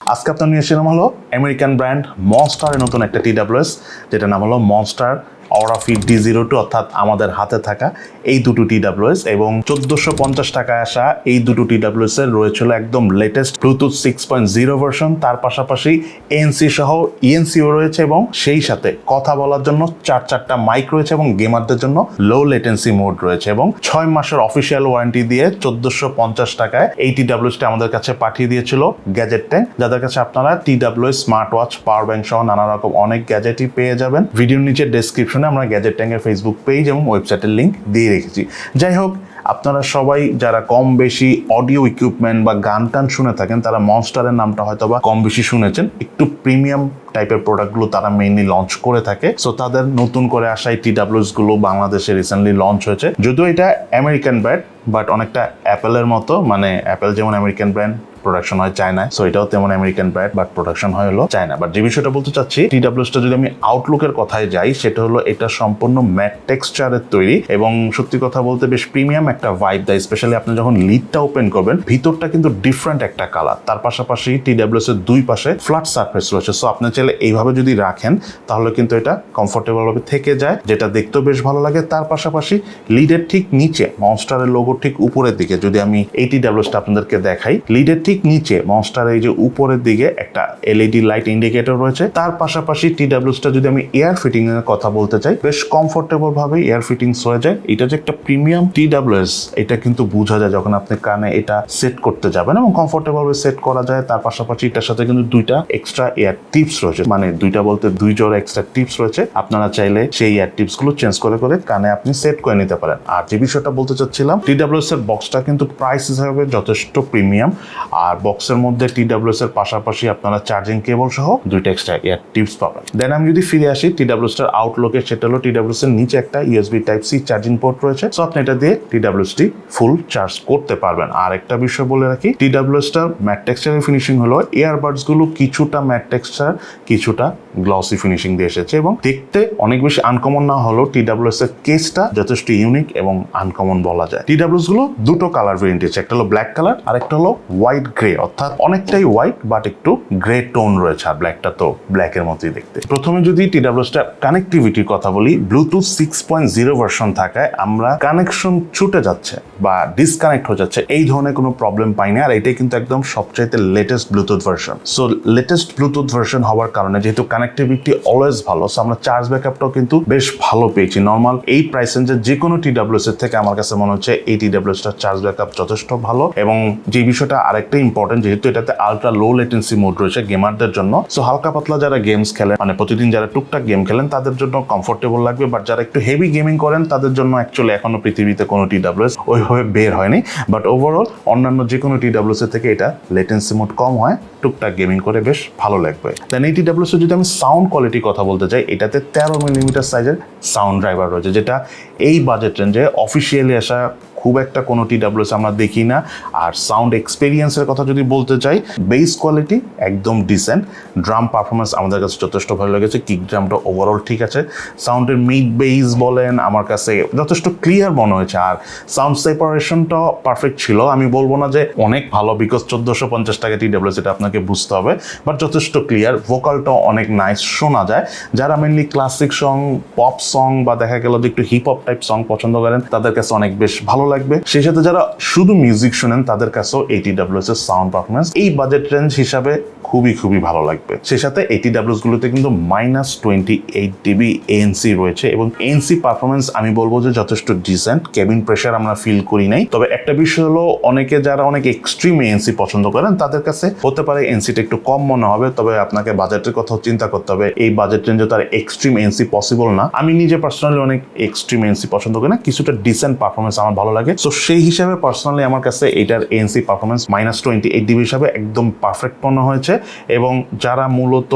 আজকে আপনার নিয়ে এসেছিলাম হলো আমেরিকান ব্র্যান্ড মনস্টারের নতুন একটা টি ডাব্লিউএস যেটা নাম হলো মনস্টার অরাফি ডি জিরো টু অর্থাৎ আমাদের হাতে থাকা এই দুটো টিডাব্লিউএস এবং চোদ্দোশো পঞ্চাশ টাকায় আসা এই দুটো টিডাব্লিউএস এর রয়েছিল একদম latest Bluetooth six point zero version তার পাশাপাশি এনসি সহ ইএনসিও রয়েছে এবং সেই সাথে কথা বলার জন্য চার চারটা মাইক রয়েছে এবং গেমারদের জন্য লো লেটেন্সি মোড রয়েছে এবং ছয় মাসের অফিসিয়াল ওয়ারেন্টি দিয়ে চোদ্দোশো পঞ্চাশ টাকায় এই টিডাব্লিউএসটা আমাদের কাছে পাঠিয়ে দিয়েছিল গ্যাজেট ট্যাঙ্ক যাদের কাছে আপনারা TWS smart watch power bank সহ নানা রকম অনেক গ্যাজেটই পেয়ে যাবেন। ভিডিওর নিচে ডেসক্রিপশনে আমরা গ্যাজেট ট্যাঙ্কের ফেসবুক পেজ এবং ওয়েবসাইটের লিঙ্ক দিয়ে রেখেছি। যাই হোক, আপনারা সবাই যারা কম বেশি অডিও ইকুইপমেন্ট বা গান টান শুনে থাকেন, তারা মনস্টারের নামটা হয়তো বা কম বেশি শুনেছেন। একটু প্রিমিয়াম টাইপের প্রোডাক্টগুলো তারা মেইনলি লঞ্চ করে থাকে। সো তাদের নতুন করে আসা এই গুলো বাংলাদেশে রিসেন্টলি লঞ্চ হয়েছে। যদিও এটা আমেরিকান ব্র্যান্ড বাট অনেকটা অ্যাপেলের মতো মানে অ্যাপেল যেমন আমেরিকান ব্র্যান্ড প্রোডাকশন হয় চায়নায় সো এটাও তেমন আমেরিকান ব্র্যান্ড বাট প্রোডাকশন হয় হলো চায়না বাট যে বিষয়টা বলতে চাচ্ছি টিডাব্লিউসটা যদি আমি আউটলুকের কথায় যাই, সেটা হলো এটা সম্পূর্ণ ম্যাট টেক্সচারের তৈরি এবং সত্যি কথা বলতে বেশ প্রিমিয়াম একটা ভাইব দেয় স্পেশালি আপনি যখন লিডটা ওপেন করবেন, ভিতরটা কিন্তু ডিফারেন্ট একটা কালার তার পাশাপাশি টিডাব্লিউএস এর দুই পাশে ফ্ল্যাট সারফেস রয়েছে সো আপনি চাইলে এইভাবে যদি রাখেন, তাহলে কিন্তু এটা কমফোর্টেবল ভাবে থেকে যায়, যেটা দেখতেও বেশ ভালো লাগে। তার পাশাপাশি লিডের ঠিক নিচে মনস্টারের লোগো ঠিক উপরের দিকে, যদি আমি এই টিডাব্লিউএসটা আপনাদেরকে দেখাই লিডের ঠিক নিচে মনস্টার এই যে উপরের দিকে একটা এলইডি লাইট ইন্ডিকেটর রয়েছে, তার পাশাপাশি টিডাব্লিউএসটা যদি আমি এয়ার ফিটিং এর কথা বলতে চাই, বেশ কমফোর্টেবল ভাবে এয়ার ফিটিংস হয়ে যায়। এটা যে একটা প্রিমিয়াম টিডাব্লিউএস এটা কিন্তু বোঝা যায় যখন আপনি কানে এটা সেট করতে যাবেন এবং কমফোর্টেবল সেট করা যায়। তার পাশাপাশি এটার সাথে কিন্তু দুইটা এক্সট্রা এয়ার টিপস রয়েছে। মানে দুইটা বলতে দুই জোড়া এক্সট্রা টিপস রয়েছে। আপনারা চাইলে সেই এয়ার টিপসগুলো চেঞ্জ করে করে কানে আপনি সেট করে নিতে পারেন। আর যে বিষয়টা বলতে চাচ্ছিলাম টিডাব্লিউএস এর বক্সটা কিন্তু প্রাইস হিসাবে যথেষ্ট প্রিমিয়াম আর বক্সের মধ্যে টিডাব্লিউএস এর পাশাপাশি আপনারা চার্জিং কেবল সহ দুইটা এক্সট্রা এয়ার টিপস পাবেন। দেন আমি যদি ফিরে আসি টিডাব্লিউএস এর আউটলুকে সেটা হলো টিডাব্লিউএস এর নিচে একটা USB type C charging port রয়েছে। সো আপনি এটা দিয়ে টিডাব্লিউএস টি ফুল চার্জ করতে পারবেন। আর একটা বিষয় বলে রাখি টিডাব্লিউএস টার ম্যাট টেক্সচারের ফিনিশিং হলো এয়ারবাডসগুলো কিছুটা ম্যাট টেক্সচার কিছুটা গ্লসি ফিনিশিং দিয়ে এসেছে। এবং দেখতে অনেক বেশি আনকমন না হলেও টিডাব্লিউএস এর কেসটা যথেষ্ট ইউনিক এবং আনকমন বলা যায়। টিডাব্লিউএসগুলো দুটো কালার ভেরিয়েন্ট আছে, একটা হলো ব্ল্যাক কালার আর একটা হলো হোয়াইট গ্রে অর্থাৎ অনেকটাই হোয়াইট বাট একটু গ্রে টোন রয়েছে আর ব্ল্যাকটা তো ব্ল্যাকের মতোই দেখতে। প্রথমে যদি টিডাব্লিউএসটা কানেক্টিভিটির কথা বলি Bluetooth six point zero version থাকায় আমরা কানেকশন ছুটে যাচ্ছে বা ডিসকানেক্ট হয়ে যাচ্ছে। এই ধরনের কোনো প্রবলেম পাইনি আর এটাই কিন্তু একদম সবচাইতে latest Bluetooth version so latest Bluetooth version হওয়ার কারণে যেহেতু কানেক্টিভিটি অলওয়েজ ভালো সো আমরা চার্জ ব্যাকআপটাও কিন্তু বেশ ভালো পেয়েছি। নর্মাল এই প্রাইস রেঞ্জের যে কোনো টিডাব্লিউএস এর থেকে আমার কাছে মনে হচ্ছে এই টিডাব্লিউএসটার চার্জ ব্যাকআপ যথেষ্ট ভালো। এবং যে বিষয়টা আরেকটা ইম্পর্টেন্ট যেহেতু এটাতে আলট্রা লো লেটেন্সি মোড রয়েছে গেমারদের জন্য সো হালকা পাতলা যারা গেমস খেলেন মানে প্রতিদিন যারা টুকটাক গেম খেলেন, তাদের জন্য কমফোর্টেবল লাগবে। বাট যারা একটু হেভি গেমিং করেন, তাদের জন্য অ্যাকচুয়ালি এখনও পৃথিবীতে কোনো টি টিডাব্লিউএস ওইভাবে বের হয়নি। বাট ওভারঅল অন্যান্য যে কোনো টিডাব্লিউএস থেকে এটা লেটেন্সি মোড কম হয়। টুকটাক গেমিং করে বেশ ভালো লাগবে। দেন এইটি ডাব্লিউসি যদি আমি সাউন্ড কোয়ালিটির কথা বলতে চাই, এটাতে তেরো মিলিমিটার সাইজের সাউন্ড ড্রাইভার রয়েছে, যেটা এই বাজেট রেঞ্জে অফিসিয়ালি আসা খুব একটা কোনো টিডাব্লিউএস আমরা দেখি না। আর সাউন্ড এক্সপিরিয়েন্সের কথা যদি বলতে চাই বেস কোয়ালিটি একদম ডিসেন্ট ড্রাম পারফরমেন্স আমাদের কাছে যথেষ্ট ভালো লেগেছে। কিক ড্রামটা ওভারঅল ঠিক আছে। সাউন্ডের মিড বেস বলেন, আমার কাছে যথেষ্ট ক্লিয়ার মনে হয়েছে। আর সাউন্ড সেপারেশনটা পারফেক্ট ছিল। আমি বলব না যে অনেক ভালো বিকজ চোদ্দোশো পঞ্চাশ টাকা টিডাব্লিউএস এটা আপনাকে বুঝতে হবে। বাট যথেষ্ট ক্লিয়ার ভোকালটা অনেক নাইস শোনা যায়। যারা mainly classic song pop song বা দেখা গেল যে একটু হিপ হপ টাইপ সং পছন্দ করেন, তাদের কাছে অনেক বেশ ভালো লাগবে। সেই সাথে যারা শুধু মিউজিক শুনেন, তাদের কাছেও এইটি ডাব্লিউএস এর সাউন্ড পারফরমেন্স এই বাজেট রেঞ্জ হিসাবে খুবই খুবই ভালো লাগবে। সেই সাথে এইটি ডাব্লিউএস গুলোতে কিন্তু minus twenty eight dB ANC রয়েছে এবং এনসি পারফরমেন্স আমি বলব যে যথেষ্ট ডিসেন্ট কেবিন প্রেশার আমরা ফিল করি নাই। তবে একটা বিষয় হলো, অনেকে যারা অনেক এক্সট্রিম এএনসি পছন্দ করেন, তাদের কাছে হতে পারে এনসিটা একটু কম মনে হবে, তবে আপনাকে বাজেটের কথাও চিন্তা করতে হবে। এই বাজেট রেঞ্জে তার এক্সট্রিম এনসি পসিবল না। আমি নিজে পার্সোনালি অনেক এক্সট্রিম এনসি পছন্দ করি না, কিছুটা ডিসেন্ট পারফরমেন্স আমার ভালো লাগে। সো সেই হিসাবে পার্সোনালি আমার কাছে এটার NC performance minus twenty eight dB হিসাবে একদম পারফেক্ট মনে হয়েছে। এবং যারা মূলত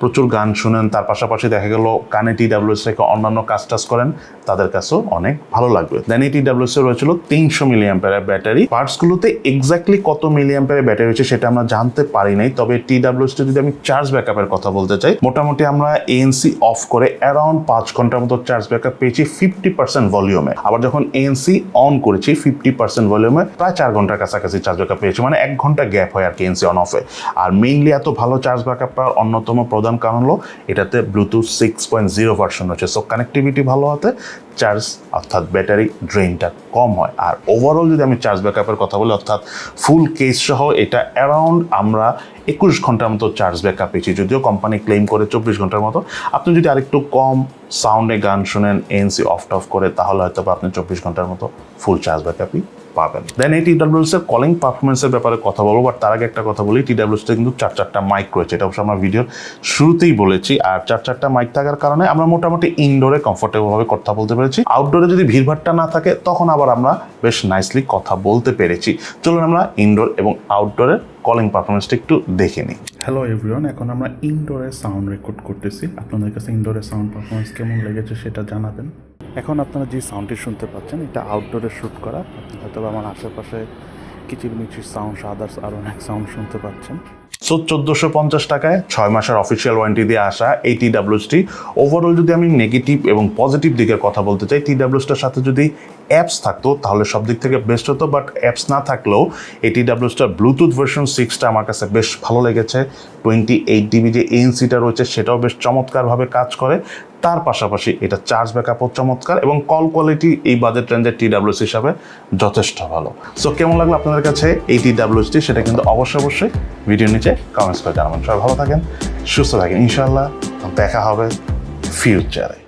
প্রচুর গান শুনেন, তার পাশাপাশি দেখা গেল কানে টি ডাব্লিউএস রেখে অন্যান্য কাজ টাজ করেন, তাদের কাছেও অনেক ভালো লাগবে। দেন এই টি ডাব্লিউএস এর রয়েছিল তিনশো মিলি অ্যাম্পারের ব্যাটারি। পার্টসগুলোতে এক্স্যাক্টলি কত মিলি অ্যাম্পারের ব্যাটারি রয়েছে সেটা আমরা জানতে পারি নাই, তবে টি ডাব্লিউএস যদি আমি চার্জ ব্যাকআপের কথা বলতে চাই, মোটামুটি আমরা এএনসি অফ করে অ্যারাউন্ড পাঁচ ঘণ্টার মতো চার্জ ব্যাকআপ পেয়েছি ফিফটি পার্সেন্ট ভলিউমে আবার যখন এএনসি অন করেছি ফিফটি পার্সেন্ট ভলিউমে প্রায় চার ঘণ্টার কাছাকাছি চার্জ ব্যাকআপ পেয়েছি মানে এক ঘণ্টা গ্যাপ হয় আর কি এএনসি অন অফে আর মেইনলি এত ভালো চার্জ ব্যাকআপ পাওয়ার অন্যতম প্রধান কারণ হলো এটাতে Bluetooth six point zero version রয়েছে। সো কানেক্টিভিটি ভালো হতে চার্জ অর্থাৎ ব্যাটারি ড্রেনটা কম হয়। আর ওভারঅল যদি আমি চার্জ ব্যাকআপের কথা বলি, অর্থাৎ ফুল কেস সহ এটা অ্যারাউন্ড আমরা একুশ ঘণ্টার মতো চার্জ ব্যাকআপ পেয়েছি। যদিও কোম্পানি ক্লেম করে চব্বিশ ঘণ্টার মতো। আপনি যদি আরেকটু কম সাউন্ডে গান শুনেন এনসি অফ টফ করে, তাহলে হয়তো আপনি চব্বিশ ঘণ্টার মতো ফুল চার্জ ব্যাকআপই পাবেন। দেন এই টিডাব্লিউএস এর কলিং পারফরমেন্সের ব্যাপারে কথা বলব বাট তার আগে একটা কথা বলি টিডাব্লিউএস কিন্তু চার চারটা মাইক রয়েছে, এটা অবশ্য আমরা ভিডিওর শুরুতেই বলেছি। আর চার চারটা মাইক থাকার কারণে আমরা মোটামুটি ইনডোরে কমফোর্টেবল ভাবে কথা বলতে পেরেছি। আউটডোরে যদি ভিড়ভাড়টা না থাকে, তখন আবার আমরা বেশ নাইসলি কথা বলতে পেরেছি। চলুন আমরা ইনডোর এবং আউটডোরের কলিং পারফরমেন্সটা একটু দেখে নিই। হ্যালো এভরিওয়ান এখন আমরা ইনডোরে সাউন্ড রেকর্ড করতেছি। আপনাদের কাছে ইনডোরে সাউন্ড পারফরমেন্স কেমন লেগেছে সেটা জানাবেন। এখন আপনারা যে সাউন্ডটি শুনতে পাচ্ছেন, এটা আউটডোরে শ্যুট করা। হয়তো আমার আশেপাশে কিচিরমিচির সাউন্ড আদার্স আরও অনেক সাউন্ড শুনতে পাচ্ছেন। সো চোদ্দোশো পঞ্চাশ টাকায় ছয় মাসের অফিসিয়াল ওয়ারেন্টি দিয়ে আসা এই টি ডাব্লিউসটি ওভারঅল যদি আমি নেগেটিভ এবং পজিটিভ দিকের কথা বলতে চাই টি ডাব্লিউসটার সাথে যদি অ্যাপস থাকতো, তাহলে সব দিক থেকে বেস্ট হতো বাট অ্যাপস না থাকলেও এই টি ডাব্লিউসটার ব্লুটুথ ভার্সন সিক্সটা আমার কাছে বেশ ভালো লেগেছে। টোয়েন্টি এইট ডিবি যে এনসিটা রয়েছে, সেটাও বেশ চমৎকারভাবে কাজ করে। তার পাশাপাশি এটা চার্জ ব্যাকআপও চমৎকার এবং কল কোয়ালিটি এই বাজেট রেঞ্জের টি ডাব্লিউসি হিসাবে যথেষ্ট ভালো। সো কেমন লাগল আপনাদের কাছে এই টি? ডাব্লিউসটি সেটা কিন্তু অবশ্যই অবশ্যই ভিডিও নিচে কমেন্টস করে জানাবেন। সবাই ভালো থাকেন, সুস্থ থাকেন। ইনশাল্লাহ দেখা হবে ফিউচারে